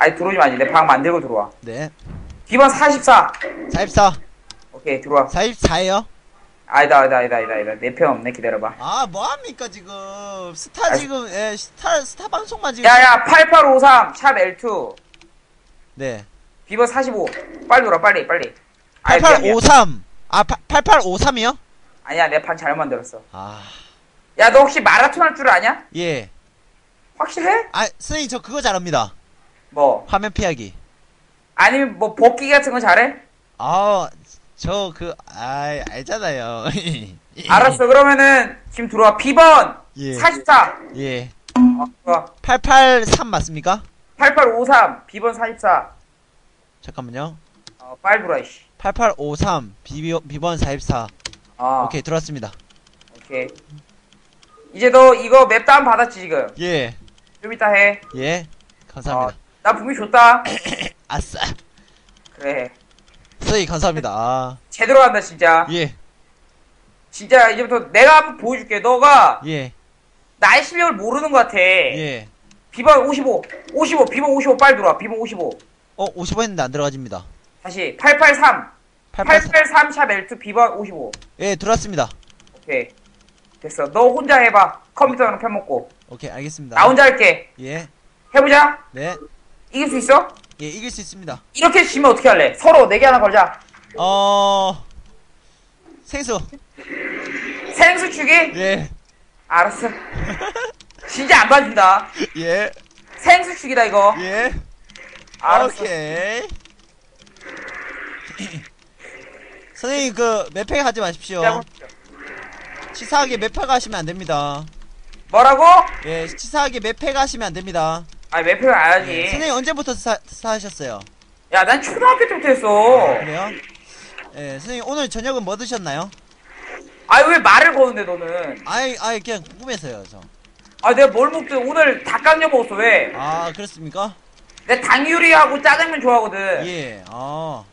아니 들어오지 마지. 내방 만들고 들어와. 네. 비번 44. 44. 오케이 들어와. 44예요? 아니다 아니다 아니다 아니다 아니다. 내 편 없네 기다려봐. 아, 뭐합니까, 지금. 스타 아, 지금, 예, 스타, 스타 방송만 지금. 야야 8853 샵 L2 네. 비번 45. 빨리 들어와 빨리 빨리. 아이, 미안, 미안. 8853. 아, 8853이요? 아니야 내방 잘못 만들었어. 아, 야 너 혹시 마라톤 할 줄 아냐? 예. 확실해? 아, 선생님, 저 그거 잘합니다. 뭐 화면 피하기. 아니면 뭐 복귀 같은 거 잘해? 아, 저 그, 아, 알잖아요. 알았어 그러면은 지금 들어와 비번 예. 44. 예. 어, 들어와. 883 맞습니까? 8853 비번 44. 잠깐만요. 어 들어와 이씨. 8853 비비, 비번 44. 어 오케이, 들어왔습니다. 오케이. 이제 너 이거 맵 다운 받았지 지금? 예. 좀 이따 해. 예. 감사합니다. 어, 나 분명히 줬다. 아싸. 그래. 선생님, 감사합니다. 아, 제대로 간다 진짜. 예. 진짜 이제부터 내가 한번 보여줄게. 너가 예. 나의 실력을 모르는 것 같아. 예. 비번 55. 55. 비번 55 빨리 들어와. 비번 55. 어, 50원 했는데 안 들어가집니다. 다시 883. 883. 883 샵 L2 비번 55. 예, 들어왔습니다. 오케이. 됐어. 너 혼자 해봐. 컴퓨터랑 펴먹고. 오케이, 알겠습니다. 나 혼자 할게. 예. 해보자. 네. 이길 수 있어? 예, 이길 수 있습니다. 이렇게 지면 어떻게 할래? 서로 4개 하나 걸자. 어, 생수. 생수 추기? 예. 알았어. 진짜 안 봐준다. 예. 생수 추기다 이거. 예. 알았어. 오케이. 선생님, 그, 매팩 하지 마십시오. 자, 치사하게 매팩 하시면 안 됩니다. 뭐라고? 예, 치사하게 매팩 하시면 안 됩니다. 아, 매표를 알아야지. 예, 선생님, 언제부터 사, 사하셨어요? 야, 난 초등학교 때부터 했어. 그래요? 예, 선생님, 오늘 저녁은 뭐 드셨나요? 아, 왜 말을 거는데, 너는? 아이, 아이, 그냥 궁금해서요, 저. 아, 내가 뭘 먹든 오늘 닭강정 먹었어, 왜? 아, 그렇습니까? 내가 닭요리하고 짜장면 좋아하거든. 예, 아,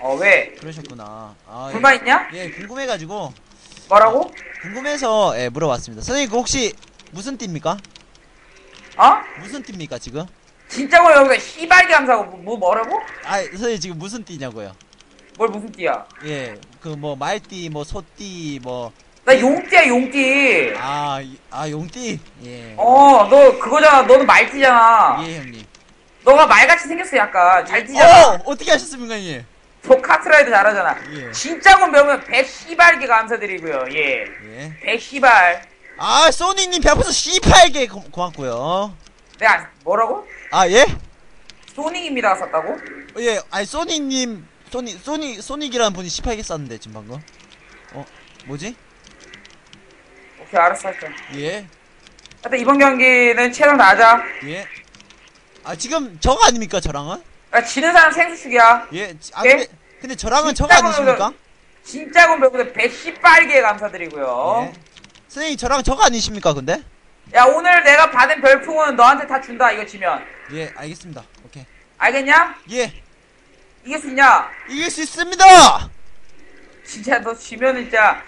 어, 왜? 그러셨구나. 아, 예. 불만 있냐? 예, 궁금해 가지고, 뭐라고? 궁금해서, 예, 물어봤습니다. 선생님, 그 혹시, 무슨 띠입니까? 어? 무슨 띠입니까, 지금? 진짜고 여기서 씨발게 감사하고 뭐, 뭐 뭐라고? 아, 선생님, 지금 무슨 띠냐고요? 뭘 무슨 띠야? 예, 그, 뭐, 말띠, 뭐, 소띠, 뭐, 나 용띠야, 용띠. 아, 이- 아, 용띠? 예. 어, 너 그거잖아. 너는 말띠잖아. 예, 형님. 너가 말같이 생겼어, 약간. 잘 뛰잖아. 어! 어떻게 하셨습니까, 예? 너 카트라이더 잘하잖아. 예. 진짜군 배우면 110발게 감사드리고요. 예. 예. 110발. 아, 소니님 배 아파서 C8개 고, 고맙고요. 내가 뭐라고? 아, 예? 소닉입니다 썼다고? 예, 아니, 소니님, 소니, 소니, 소닉이라는 분이 18개 쌌는데, 지금 방금. 어, 뭐지? 오케이 알았어 할게. 예, 하여튼 이번 경기는 최선 다하자. 예. 아, 지금 저거 아닙니까, 저랑은? 야, 지는 사람 생수축이야. 예, 지- 아, 예? 근데, 근데 저랑은 저거 진짜 아니십니까? 진짜군 배우면 110발게 감사드리고요. 예. 선생님, 저랑 저거 아니십니까, 근데? 야 오늘 내가 받은 별풍은 너한테 다 준다 이거 지면. 예, 알겠습니다. 오케이. 알겠냐? 예, 이길 수 있냐? 이길 수 있습니다! 진짜 너 지면 진짜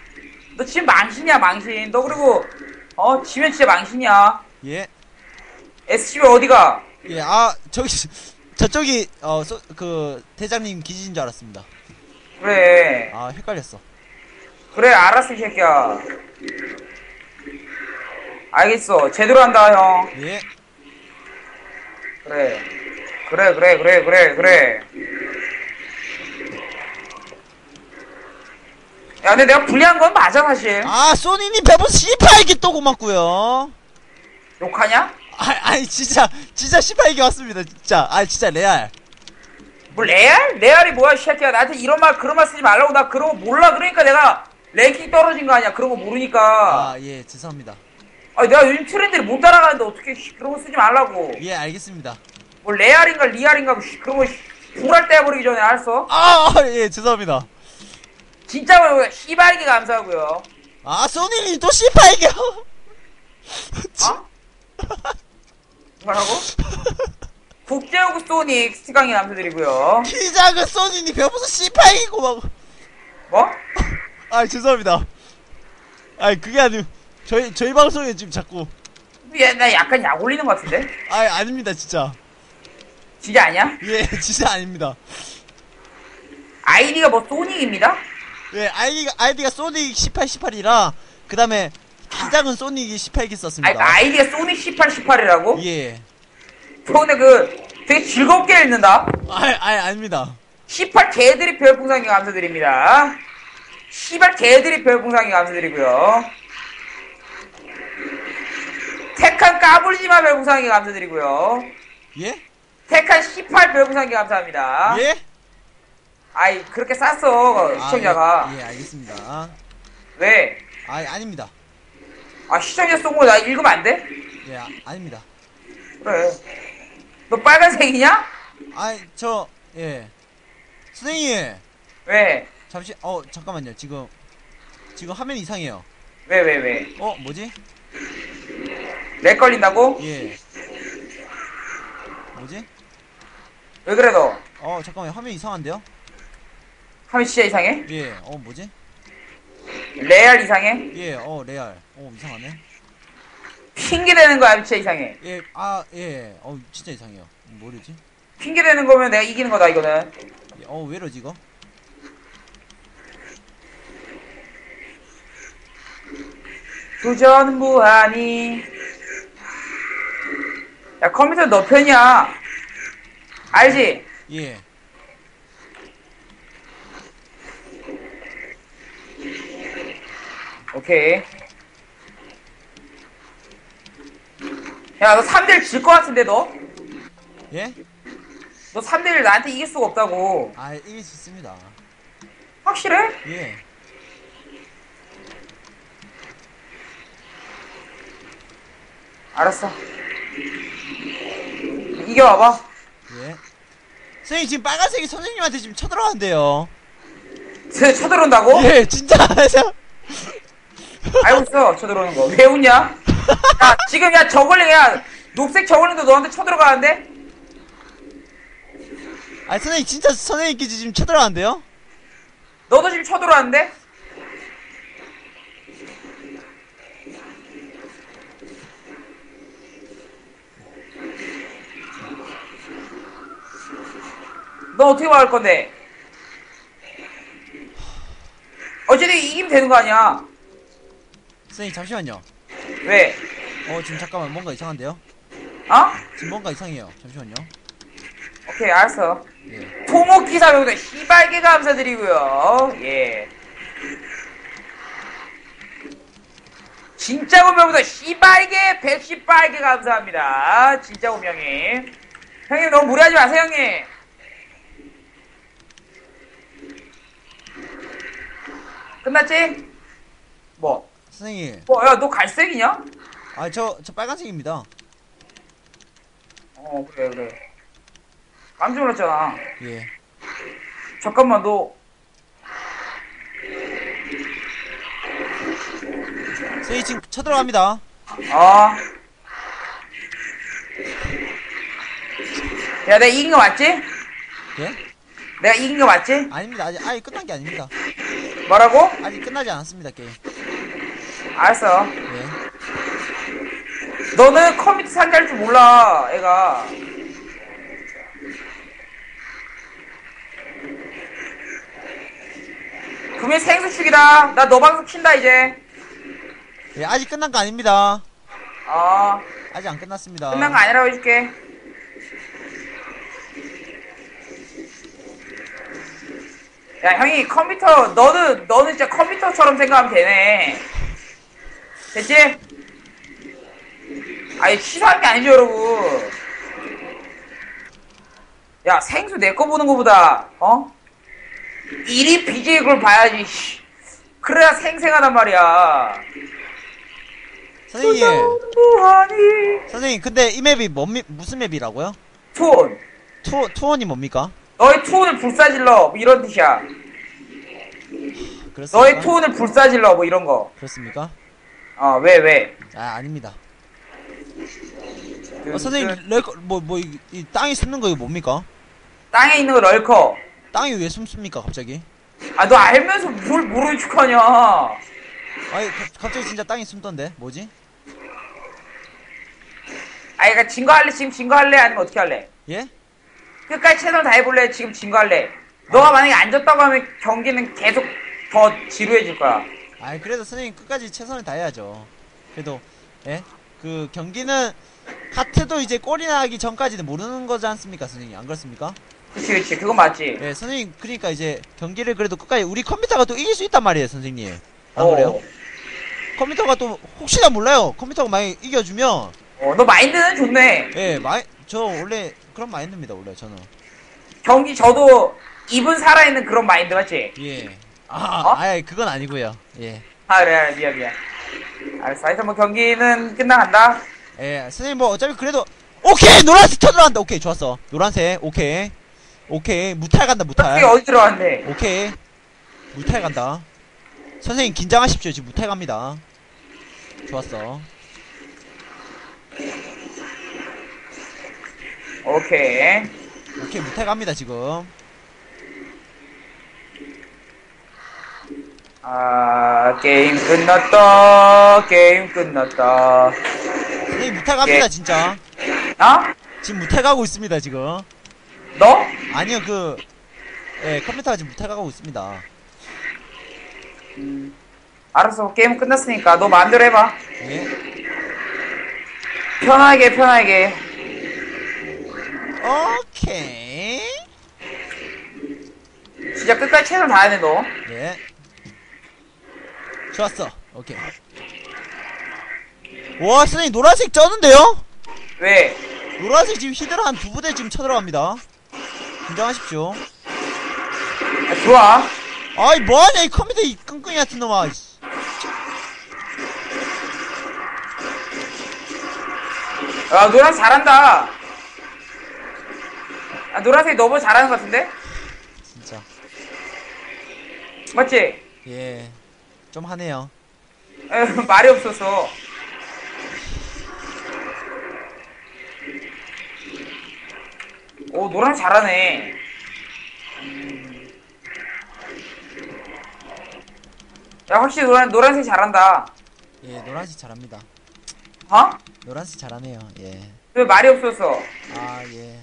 너 지금 망신이야 망신. 너 그리고 어 지면 진짜 망신이야. 예, SCB 어디가? 예, 아, 저기, 저쪽이, 어, 소, 그, 대장님 기지인 줄 알았습니다. 그래 아, 헷갈렸어. 그래 알았어 이 새끼야. 알겠어 제대로 한다 형. 예, 그래 그래 그래 그래 그래 그래. 야 근데 내가 불리한 건 맞아 사실. 아, 소니님 배분 C8개 또 고맙고요. 욕하냐? 아, 아니, 진짜, 진짜 C8개 왔습니다, 진짜. 아, 진짜 레알. 뭐 레알? 레알이 뭐야 이 새끼야 나한테 이런 말 그런 말 쓰지 말라고 나 그런 거 몰라 그러니까 내가 랭킹 떨어진 거 아니야 그런 거 모르니까 아, 예, 죄송합니다. 아니 내가 요즘 트렌드를 못 따라가는데 어떻게 씨, 그런 거 쓰지 말라고 예, 알겠습니다. 뭐 레알인가 리알인가 뭐 씨, 그런 거 불알 떼버리기 전에 알았어? 아, 아, 예, 죄송합니다. 진짜 뭐 씨발게 감사하고요 아, 소니님 또 C8개. 어? 뭐라고? 국제요구 소닉 스티강이 감사드리고요 키 작은 소니님 배분 C8개 고마워. 뭐? 아, 죄송합니다. 아니, 그게 아니고, 저희, 저희 방송에 지금 자꾸. 얘, 나 약간 약 올리는 것 같은데? 아, 아닙니다, 진짜. 진짜 아니야? 예, 진짜 아닙니다. 아이디가 뭐 소닉입니다? 예, 아이디가, 아이디가 소닉 18, 18이라, 그 다음에, 키 작은 소닉이 18기 아이, 썼습니다. 아이디가 소닉 18, 18이라고? 예. 저 근데 그 되게 즐겁게 읽는다. 아, 아, 아닙니다. 18 개들이 별풍상이 감사드립니다. 18 개들이 별풍상이 감사드리고요. 택한 까불지마 별풍상이 감사드리고요. 예? 택한 18 별풍상이 감사합니다. 예? 아이 그렇게 쌌어 시청자가 아, 예, 예, 알겠습니다. 왜? 아, 아닙니다. 아 시청자 쏜 거 나 읽으면 안 돼? 예, 아, 아닙니다. 그래. 너 빨간색이냐? 아, 저, 예. 선생님, 왜? 잠시, 어, 잠깐만요. 지금, 지금 화면 이상해요. 왜, 왜, 왜? 어, 뭐지? 렉 걸린다고? 예. 뭐지? 왜 그래 너? 어, 잠깐만요. 화면 이상한데요? 하면 진짜 이상해? 예, 어, 뭐지? 레알 이상해? 예, 어, 레알. 어, 이상하네. 핑계 대는 거야 진짜 이상해. 예, 아, 예, 어, 진짜 이상해요. 뭐르지? 핑계 대는 거면 내가 이기는 거다 이거는. 예, 어, 왜 이러지, 이거? 도전 무한히. 야 컴퓨터 너 편이야. 알지? 예. 오케이. 야, 너 3대1 질 것 같은데, 너? 예? 너 3대1 나한테 이길 수가 없다고. 아, 이길 수 있습니다. 확실해? 예. 알았어. 이겨봐봐. 예. 선생님, 지금 빨간색이 선생님한테 지금 쳐들어간대요. 쟤 쳐들어온다고? 예, 진짜. 알고 있어, 쳐들어오는 거. 왜 웃냐? 야, 지금 야, 저글링, 야, 녹색 저글링도 너한테 쳐들어가는데? 아, 선생님, 진짜 선생님께 지금 쳐들어간대요? 너도 지금 쳐들어왔는데? 너 어떻게 막을 건데? 어쨌든 이기면 되는 거 아니야? 선생님, 잠시만요. 왜? 어, 지금 잠깐만, 뭔가 이상한데요? 어? 지금 뭔가 이상해요. 잠시만요. 오케이, 알았어. 예. 토목기사 여기다 시발게 감사드리고요. 예. 진짜 운명보다 시발게 백시발게 감사합니다. 진짜 운명이. 형님 너무 무리하지 마세요 형님. 끝났지? 뭐? 선생님. 뭐? 야 너 갈색이냐? 아, 저, 저 빨간색입니다. 어 그래 그래. 깜짝 놀랐잖아. 예. 잠깐만 너 선생님, 지금 쳐들어갑니다. 아. 야, 내가 이긴 거 맞지? 예? 내가 이긴 거 맞지? 아닙니다. 아직, 아직 끝난 게 아닙니다. 뭐라고? 아직 끝나지 않았습니다, 게임. 알았어. 예. 너는 컴퓨터 상대할 줄 몰라, 애가. 금일 생수축이다. 나 너 방송 킨다, 이제. 예, 아직 끝난 거 아닙니다. 어, 아직 안 끝났습니다. 끝난 거 아니라고 해줄게. 야, 형이 컴퓨터, 너는, 너는 진짜 컴퓨터처럼 생각하면 되네. 됐지? 아니, 치사한 게 아니죠, 여러분. 야, 생수 내 거 보는 거보다, 어? 일이 BJ 그걸 봐야지, 씨. 그래야 생생하단 말이야. 선생님. 선생님, 근데 이 맵이 뭔 맵, 무슨 맵이라고요? 투혼. 투, 투원이 뭡니까? 너의 투혼을 불사질러. 뭐 이런 뜻이야. 그렇습니까? 너의 투혼을 불사질러. 뭐 이런 거. 그렇습니까? 어, 왜, 왜? 아, 아닙니다. 그, 어, 선생님, 레 뭐, 뭐, 이, 이 땅에 숨는 거 이거 뭡니까? 땅에 있는 거 럴커. 땅이 왜 숨습니까, 갑자기? 아, 너 알면서 뭘 모르는 척 하냐. 아니, 가- 갑자기 진짜 땅에 숨던데? 뭐지? 아, 그니까 진거 할래? 지금 진거 할래? 아니면 어떻게 할래? 예? 끝까지 최선을 다해볼래? 지금 진거 할래? 너가 만약에 안 졌다고 하면 경기는 계속 더 지루해질 거야. 아이 그래도 선생님 끝까지 최선을 다해야죠. 그래도 예? 그 경기는 카트도 이제 꼴이 나기 전까지는 모르는 거지 않습니까, 선생님? 안 그렇습니까? 그치, 그치. 그건 맞지. 예, 선생님 그러니까 이제 경기를 그래도 끝까지 우리 컴퓨터가 또 이길 수 있단 말이에요, 선생님. 안 어. 그래요? 컴퓨터가 또 혹시나 몰라요. 컴퓨터가 많이 이겨주면 어, 너 마인드는 좋네. 예, 마이 저 원래 그런 마인드입니다, 원래 저는. 경기 저도 입은 살아있는 그런 마인드 맞지? 예. 아, 어? 아예 그건 아니고요. 예. 아, 그래, 미안, 미안. 알았어. 하여튼 뭐 경기는 끝나간다. 예, 선생님 뭐 어차피 그래도 오케이 노란색 쳐 들어간다. 오케이 좋았어. 노란색 오케이 오케이 무탈 간다 무탈. 어디 들어왔네? 오케이 무탈 간다. 선생님 긴장하십시오. 지금 무탈 갑니다. 좋았어. 오케이. 오케이 무탈 갑니다 지금. 아, 게임 끝났다. 게임 끝났다. 선생님 무탈 갑니다 진짜. 아? 지금 무탈 가고 있습니다 지금. 너? 아니요 그 예, 컴퓨터가 지금 무탈 가고 있습니다. 음, 알았어. 게임 끝났으니까 너 마음대로 해봐. 예. 편하게, 편하게. 오케이. 진짜 끝까지 최선 다해야 돼, 너. 예. 좋았어. 오케이. 와, 선생님 노란색 쩌는데요? 왜? 노란색 지금 히드라 한 두 부대 지금 쳐들어갑니다. 긴장하십시오. 아, 좋아. 아이, 뭐하냐, 이 컴퓨터 이 끙끙이 같은 놈아. 씨. 아, 노란색 잘한다. 아, 노란색이 너무 잘하는 것 같은데? 진짜. 맞지? 예. 좀 하네요. 에휴, 말이 없어서. 오, 노란색 잘하네. 음. 야, 확실히 노란, 노란색 잘한다. 예, 노란색 잘합니다. 어? 노란색 잘하네요. 예. 왜 말이 없어서? 아, 예.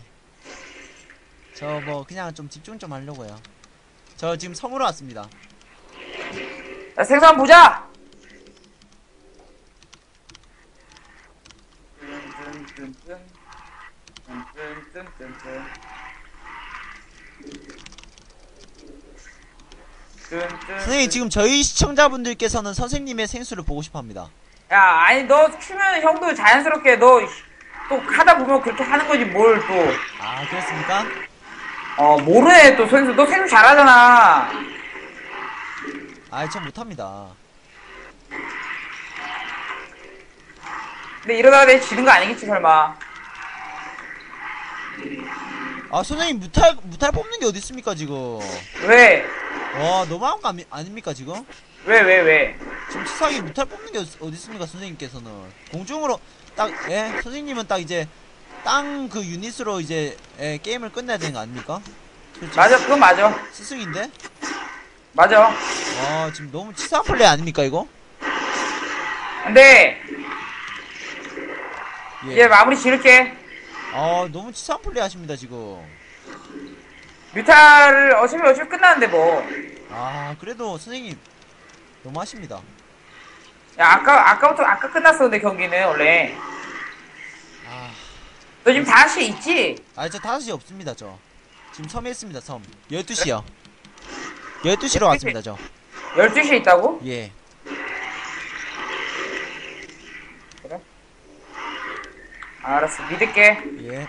저 뭐, 그냥 좀 집중 좀 하려고요. 저 지금 성으로 왔습니다. 야, 생선 보자! 선생님, 지금 저희 시청자분들께서는 선생님의 생수를 보고 싶어 합니다. 야, 아니, 너 추면 형도 자연스럽게 너 또 하다 보면 그렇게 하는 거지, 뭘 또. 아, 그렇습니까? 어, 모르네, 또 선수. 너 생수 잘하잖아. 아, 전 못합니다. 근데 이러다가 내 지는 거 아니겠지, 설마. 아, 선생님, 무탈, 무탈 뽑는 게 어디 있습니까, 지금? 왜? 와, 너무한 거 아니, 아닙니까, 지금? 왜, 왜, 왜? 지금 치사하게 무탈 뽑는 게 어디 있습니까, 선생님께서는? 공중으로, 딱, 예? 선생님은 딱 이제, 땅 그 유닛으로 이제, 예, 게임을 끝내야 되는 거 아닙니까? 맞아, 그건 맞아. 스승인데? 맞아. 와, 지금 너무 치사한 플레이 아닙니까, 이거? 근데, 예. 이제 마무리 지을게. 아, 너무 치사한 플레이 하십니다, 지금. 뮤탈을 어차피 어차피 끝나는데 뭐. 아, 그래도 선생님, 너무 하십니다. 야, 아까, 아까부터, 아까 끝났었는데, 경기는, 원래. 아, 너 지금 다시 있지? 아, 저 5시 없습니다, 저. 지금 섬에 있습니다, 섬. 12시요. 12시로 왔습니다, 저. 12시에 있다고? 예. 알았어, 믿을게. 예.